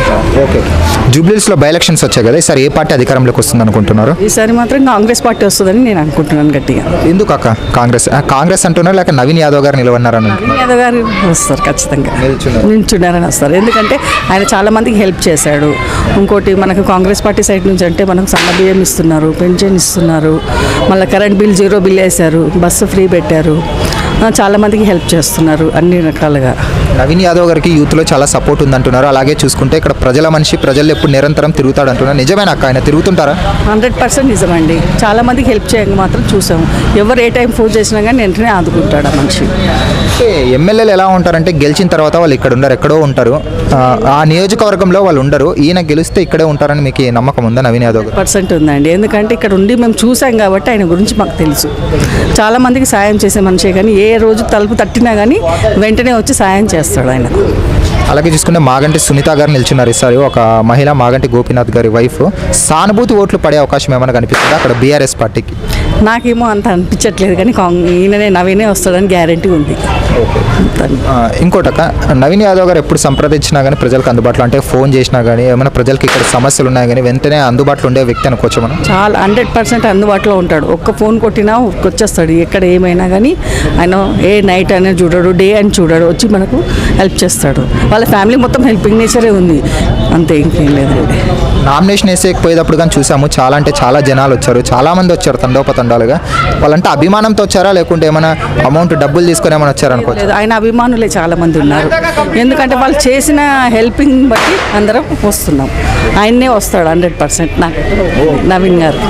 అండి okay. జూబ్లీస్లో by elections వచ్చాయి కదా ఈసారి ఏ పార్టీ అధికారంలోకి వస్తుంది అనుకుంటున్నారు? ఈసారి మాత్రం కాంగ్రెస్ పార్టీ వస్తుందని నేను అనుకుంటున్నాను గట్టిగా. ఎందుకు అక్క? కాంగ్రెస్ ఆ, కాంగ్రెస్ అంటున్నారు లేక నవీన్ యాదవ్ గారు నిలవన్నారని నవీన్ యాదవ్ గారు వస్తారు ఖచ్చితంగా. నిల్చున్నారు. నిల్చున్నారని వస్తారు. ఎందుకంటే ఆయన చాలా మందికి హెల్ప్ చేశాడు. ఇంకోటి మనకు కాంగ్రెస్ పార్టీ సైడ్ నుంచి అంటే మనకు సన్న బియ్యం ఇస్తున్నారు పెన్షన్ ఇస్తున్నారు మళ్ళీ కరెంట్ బిల్ జీరో బిల్ వేశారు బస్సు ఫ్రీ పెట్టారు. ఆ, చాలా మందికి హెల్ప్ చేస్తున్నారు అన్ని రకాలుగా. నవీన్ యాదవ్ గారికి యూత్లో చాలా సపోర్ట్ ఉందంటున్నారు. అలాగే చూసుకుంటే ఇక్కడ ప్రజల మనిషి ప్రజలు ఎప్పుడు నిరంతరం తిరుగుతాడు అంటున్నారు నిజమేనా అక్క? ఆయన తిరుగుతుంటారా? హండ్రెడ్ పర్సెంట్ నిజమండి. చాలా మందికి హెల్ప్ చేయక మాత్రం చూసాము. ఎవరు ఏ టైం ఫోన్ చేసినా కానీ వెంటనే ఆదుకుంటాడు ఆ మనిషి. అంటే ఎమ్మెల్యేలు ఎలా ఉంటారంటే గెలిచిన తర్వాత వాళ్ళు ఇక్కడ ఉండరు ఎక్కడో ఉంటారు. ఆ, నియోజకవర్గంలో వాళ్ళు ఉండరు. ఈయన గెలిస్తే ఇక్కడే ఉంటారని మీకు నమ్మకం ఉందా నవీన్ యాదవ్ పర్సెంట్ ఉందండి. ఎందుకంటే ఇక్కడ ఉండి మేము చూసాం కాబట్టి ఆయన గురించి మాకు తెలుసు. చాలా మందికి సాయం చేసే మనిషే కానీ ఏ రోజు తలుపు తట్టినా కానీ వెంటనే వచ్చి సాయం చేస్తాడు ఆయన. అలాగే చూసుకుంటే మాగంటి సునీత గారు నిల్చున్నారు ఈసారి. ఒక మహిళ మాగంటి గోపీనాథ్ గారి వైఫ్. సానుభూతి ఓట్లు పడే అవకాశం ఏమైనా కనిపిస్తుందా అక్కడ బీఆర్ఎస్ పార్టీకి? నాకేమో అంత అనిపించట్లేదు కానీ ఈయననే నవీనే వస్తాడని గ్యారంటీ ఉంది. ఇంకోటక్క నవీన్ యాదవ్ గారు ఎప్పుడు సంప్రదించినా కానీ ప్రజలకు అందుబాటులో అంటే ఫోన్ చేసినా కానీ ఏమైనా ప్రజలకి ఇక్కడ సమస్యలు ఉన్నాయి కానీ వెంటనే అందుబాటులో ఉండే వ్యక్తి అనుకోవచ్చు మనం? చాలా హండ్రెడ్ పర్సెంట్ అందుబాటులో ఉంటాడు. ఒక్క ఫోన్ కొట్టినా వచ్చేస్తాడు ఎక్కడ ఏమైనా కానీ ఆయన ఏ నైట్ అనేది చూడడు డే అని చూడడు వచ్చి మనకు హెల్ప్ చేస్తాడు. వాళ్ళ ఫ్యామిలీ మొత్తం హెల్పింగ్ నేచరే ఉంది. అంతే ఇంకేం లేదండి. నామినేషన్ వేసేకపోయేటప్పుడు కానీ చూసాము చాలా అంటే చాలా జనాలు వచ్చారు. చాలా మంది వచ్చారు తండోపతండాలుగా వాళ్ళంటే అభిమానంతో వచ్చారా? లేకుంటే ఏమైనా అమౌంట్ డబ్బులు తీసుకొని ఏమైనా వచ్చారనుకోవచ్చు ఆయన అభిమానులే చాలా మంది ఉన్నారు. ఎందుకంటే వాళ్ళు చేసిన హెల్పింగ్ బట్టి అందరం వస్తున్నాం. ఆయన్నే వస్తాడు హండ్రెడ్ పర్సెంట్ నాకు నవీన్ గారు.